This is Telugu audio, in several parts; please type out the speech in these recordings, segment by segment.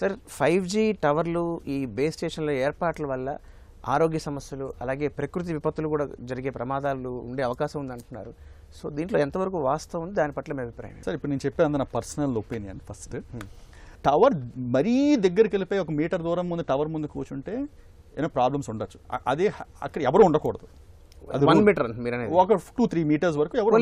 సార్ ఫైవ్ జీ టవర్లు ఈ బేస్ స్టేషన్ల ఏర్పాట్ల వల్ల ఆరోగ్య సమస్యలు అలాగే ప్రకృతి విపత్తులు కూడా జరిగే ప్రమాదాలు ఉండే అవకాశం ఉంది అంటున్నారు సో దీంట్లో ఎంతవరకు వాస్తవం ఉంది? దాని పట్ల మీ అభిప్రాయం సార్ ఇప్పుడు నేను చెప్పేది నా పర్సనల్ ఒపీనియన్ ఫస్ట్. టవర్ మరీ దగ్గరికి వెళ్ళిపోయి ఒక మీటర్ దూరం ముందు టవర్ ముందు కూర్చుంటే ఏమైనా ప్రాబ్లమ్స్ ఉండొచ్చు. అదే అక్కడ ఎవరు ఉండకూడదు. వన్. మీటర్ మీరు అనేది ఒక టూ త్రీ మీటర్స్ వరకు ఎవరు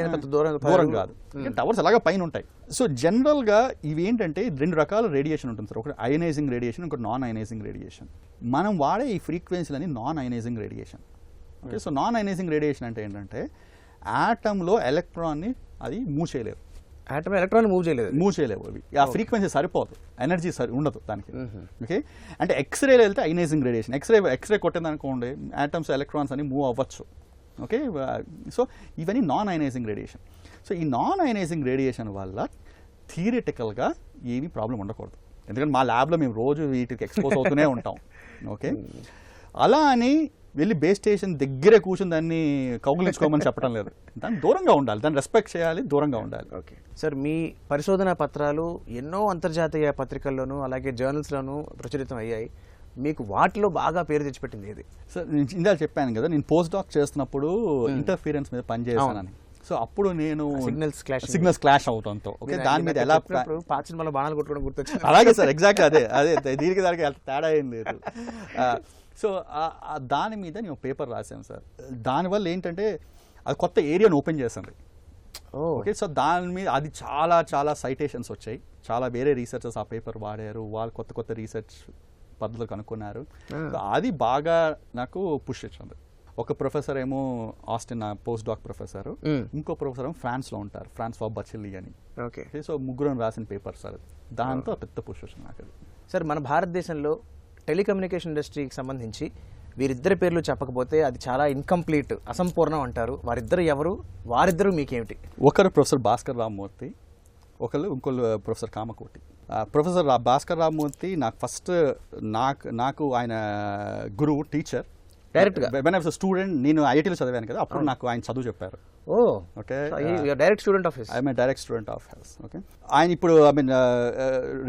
ఏం పెద్ద దూరం. దూరం కాదు. టవర్స్ అలాగా పైన ఉంటాయి. సో జనరల్గా ఇవి ఏంటంటే రెండు రకాల రేడియేషన్ ఉంటుంది సార్. ఒకటి అయనైజింగ్ రేడియేషన్ ఇంకోటి నాన్ అయనైజింగ్ రేడియేషన్ మనం వాడే ఈ ఫ్రీక్వెన్సీలని non ionizing radiation okay so non ionizing radiation అంటే ఏంటంటే ఆటంలో ఎలక్ట్రాన్ని అది మూవ్ చేయలేదు ఆటమ్ ఎలక్ట్రాన్ మూవ్ చేయలేదు. మూవ్ చేయలేవు అవి. ఆ ఫ్రీక్వెన్సీ సరిపోదు. ఎనర్జీ సరి ఉండదు దానికి. ఓకే అంటే ఎక్స్రేలో వెళ్తే అైనైజింగ్ రేడియేషన్ ఎక్స్రే ఎక్స్రే కొట్టింది అనుకోండి ఆటమ్స్ ఎలక్ట్రాన్స్ అని మూవ్ అవ్వచ్చు. ఓకే సో ఇవన్నీ నాన్ అయనైజింగ్ రేడియేషన్ సో ఈ నాన్ అయనైజింగ్ రేడియేషన్ వల్ల థియరిటికల్గా ఏమీ ప్రాబ్లం ఉండకూడదు. ఎందుకంటే మా ల్యాబ్లో మేము రోజు వీటికి ఎక్స్పోజ్ అవుతూనే ఉంటాం. ఓకే అలా అని వెళ్ళి బేస్ స్టేషన్ దగ్గరే కూర్చుని దాన్ని కౌగులించుకోమని చెప్పడం లేదు. దాన్ని దూరంగా ఉండాలి. దాన్ని రెస్పెక్ట్ చేయాలి దూరంగా ఉండాలి. ఓకే. సార్ మీ పరిశోధన పత్రాలు ఎన్నో అంతర్జాతీయ పత్రికల్లోనూ అలాగే జర్నల్స్లోనూ ప్రచురితం అయ్యాయి. మీకు వాటిలో బాగా పేరు తెచ్చిపెట్టింది ఏది? సార్ నేను ఇందాక చెప్పాను కదా నేను పోస్ట్ డాక్ చేస్తున్నప్పుడు ఇంటర్ఫీరెన్స్ మీద పనిచేస్తానని సో అప్పుడు నేను సిగ్నల్స్ క్లాష్ సిగ్నల్స్ క్లాష్ అవడంతో ఓకే దాని మీద ఎలా పాత సినిమాలో బాణాలు కొట్టుకోవడం గుర్తొచ్చింది. అలాగే సార్ ఎగ్జాక్ట్ అదే అదే దీనికి దానికి తేడా ఏం లేదు. సో దాని మీద నేను పేపర్ రాశాను సార్. దానివల్ల ఏంటంటే అది కొత్త ఏరియాను ఓపెన్ చేసింది. ఓకే సో దాని మీద అది చాలా చాలా సైటేషన్స్ వచ్చాయి. చాలా వేరే రీసెర్చర్స్ ఆ పేపర్ వాడారు. వాళ్ళు కొత్త కొత్త రీసెర్చ్ పద్ధతులు కనుక్కున్నారు. అది బాగా నాకు పుష్ ఇచ్చింది ఒక ప్రొఫెసర్ ఏమో ఆస్టిన్ పోస్ట్ డాక్ ప్రొఫెసర్. ఇంకో ప్రొఫెసర్ ఏమో ఫ్రాన్స్లో ఉంటారు. ఫ్రాన్స్ ఫా బచిల్లి అని ఓకే సో ముగ్గురు రాసిన పేపర్ సార్. దాంతో పెద్ద పుష్ వచ్చింది నాకు సార్ మన భారతదేశంలో టెలికమ్యూనికేషన్ ఇండస్ట్రీకి సంబంధించి వీరిద్దరి పేర్లు చెప్పకపోతే అది చాలా ఇన్కంప్లీట్ అసంపూర్ణం అంటారు. వారిద్దరు ఎవరు? వారిద్దరు మీకేమిటి? ఒకరు ప్రొఫెసర్ భాస్కర్ రామ్మూర్తి ఒకళ్ళు ఇంకోళ్ళు ప్రొఫెసర్ కామకోటి. ఆ, ప్రొఫెసర్ భాస్కర్ రామ్మూర్తి నాకు ఫస్ట్ నాకు నాకు ఆయన గురువు టీచర్ Direct గా? వెన్ ఐ స్టూడెంట్ నేను ఐఐటీలో చదివాను కదా అప్పుడు నాకు ఆయన చదువు చెప్పారు. ఓ okay? Direct student of his I'm direct student of health okay ఆయన ఇప్పుడు ఐ మీన్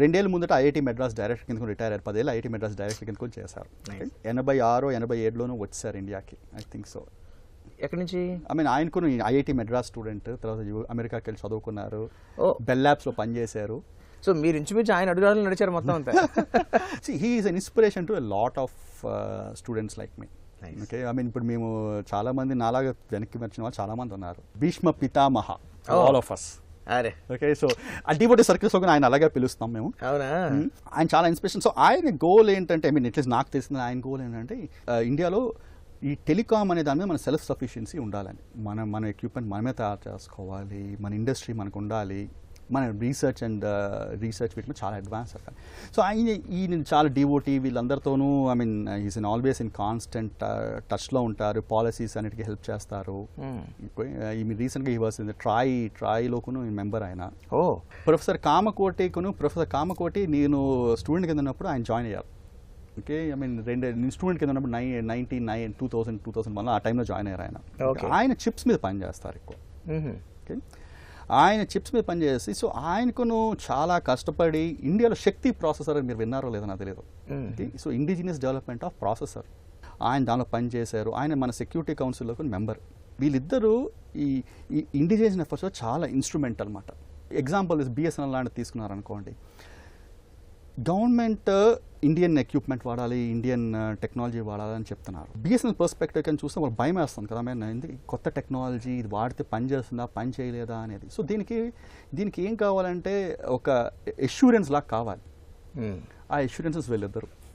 రెండేళ్ళ ముందట ఐఐటీ మెడ్రాస్ డైరెక్టర్ కింద రిటైర్ అయ్యారు. పదేళ్ళు ఐఐటీ మెడ్రాస్ డైరెక్టర్ కింద కూడా చేశారు? ఎనభై ఆరు ఎనభై ఏడులోనూ వచ్చారు ఇండియాకి. ఐ థింక్ సో ఎక్కడి నుంచి? ఐ మీన్ ఆయన కూడా ఐఐటి మెడ్రాస్ స్టూడెంట్ తర్వాత అమెరికాకి వెళ్ళి చదువుకున్నారు. బెల్ ల్యాబ్స్లో పనిచేశారు. సో మీరు ఇంచుమించు ఆయన అడుగుదారులు నడిచారు మొత్తం అంతా. He is an inspiration to lot of students like me. Okay I mean ఇప్పుడు మేము చాలా మంది నాలాగా వెనక్కి వచ్చిన వాళ్ళు చాలా మంది ఉన్నారు. భీష్మ పితామహ. ఆల్ ఆఫ్ అస్ అరే. ఓకే సో అడ్డిపోటీ సర్కిల్స్ కూడా ఆయన అలాగే పిలుస్తాం మేము. అవునా? Hmm. ఆయన చాలా ఇన్స్పిరేషన్ సో ఆయన గోల్ ఏంటంటే ఐ మీన్ అట్లీస్ట్ నాకు తెలిసిన ఆయన గోల్ ఏంటంటే ఇండియాలో ఈ టెలికామ్ అనే దాని మీద మన సెల్ఫ్ సఫిషియన్సీ ఉండాలని. మనం మన ఎక్విప్మెంట్ మనమే తయారు చేసుకోవాలి మన ఇండస్ట్రీ మనకు ఉండాలి. మన రీసెర్చ్ అండ్ రీసెర్చ్ వీటి మీద చాలా అడ్వాన్స్ అవ్వాలి సో ఆయన ఈయన చాలా DOT వీళ్ళందరితోనూ I mean is in always in constant టచ్లో ఉంటారు. పాలసీస్ అన్నిటికీ హెల్ప్ చేస్తారు. Hmm. ఈ రీసెంట్గా ఈ వర్స్ ట్రై ట్రైలోకును మెంబర్ ఆయన. ఓ. ప్రొఫెసర్ కామకోటికును ప్రొఫెసర్ కామకోటి నేను స్టూడెంట్ కింద ఉన్నప్పుడు ఆయన జాయిన్ అయ్యారు. ఓకే ఐ మీన్ రెండు నేను స్టూడెంట్ కింద ఉన్నప్పుడు నై nineteen nine two thousand two thousand one ఆ టైంలో జాయిన్ అయ్యారు ఆయన. Okay. ఆయన చిప్స్ మీద పనిచేస్తారు ఎక్కువ. మ్మ్. ఓకే ఆయన చిప్స్ మీద పనిచేసి సో ఆయనకును చాలా కష్టపడి ఇండియాలో శక్తి ప్రాసెసర్ అని మీరు విన్నారో లేదో నాకు తెలియదు so indigenous development of processor ఆయన దానిలో పనిచేశారు. ఆయన మన సెక్యూరిటీ కౌన్సిల్లో మెంబర్ వీళ్ళిద్దరూ ఈ ఈ ఇండిజినియస్ ఎఫర్ట్స్లో చాలా ఇన్స్ట్రుమెంట్ అనమాట ఎగ్జాంపుల్ బిఎస్ఎన్ఎల్ లాంటిది తీసుకున్నారు అనుకోండి గవర్నమెంట్ ఇండియన్ ఎక్విప్మెంట్ వాడాలి ఇండియన్ టెక్నాలజీ వాడాలి అని చెప్తున్నారు. బిఎస్ఎన్ఎల్ పర్స్పెక్టివ్ కానీ చూస్తే వాళ్ళు భయం వేస్తుంది కదా మేము ఎందుకు కొత్త టెక్నాలజీ ఇది వాడితే పని చేస్తుందా పని చేయలేదా అనేది. సో దీనికి దీనికి ఏం కావాలంటే ఒక ఎష్యూరెన్స్ లాగా కావాలి. మ్మ్. ఆ ఎష్యూరెన్సెస్ వీళ్ళిద్దరు.